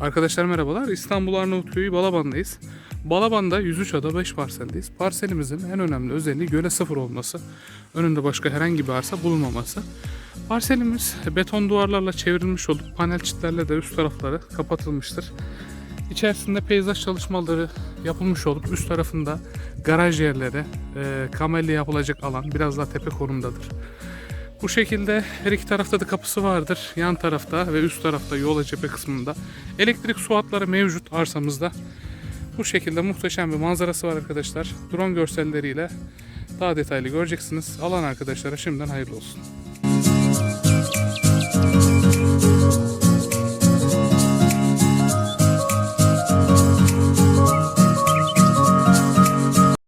Arkadaşlar merhabalar. İstanbul Arnavutköy Balaban'dayız. Balaban'da 103 ada 5 parseldeyiz. Parselimizin en önemli özelliği göle sıfır olması. Önünde başka herhangi bir arsa bulunmaması. Parselimiz beton duvarlarla çevrilmiş olup panel çitlerle de üst tarafları kapatılmıştır. İçerisinde peyzaj çalışmaları yapılmış olup üst tarafında garaj yerleri, e, kamelya yapılacak alan biraz daha tepe konumdadır. Bu şekilde her iki tarafta da kapısı vardır. Yan tarafta ve üst tarafta yola cephe kısmında. Elektrik su hatları mevcut arsamızda. Bu şekilde muhteşem bir manzarası var arkadaşlar. Drone görselleriyle daha detaylı göreceksiniz. Alan arkadaşlara şimdiden hayırlı olsun.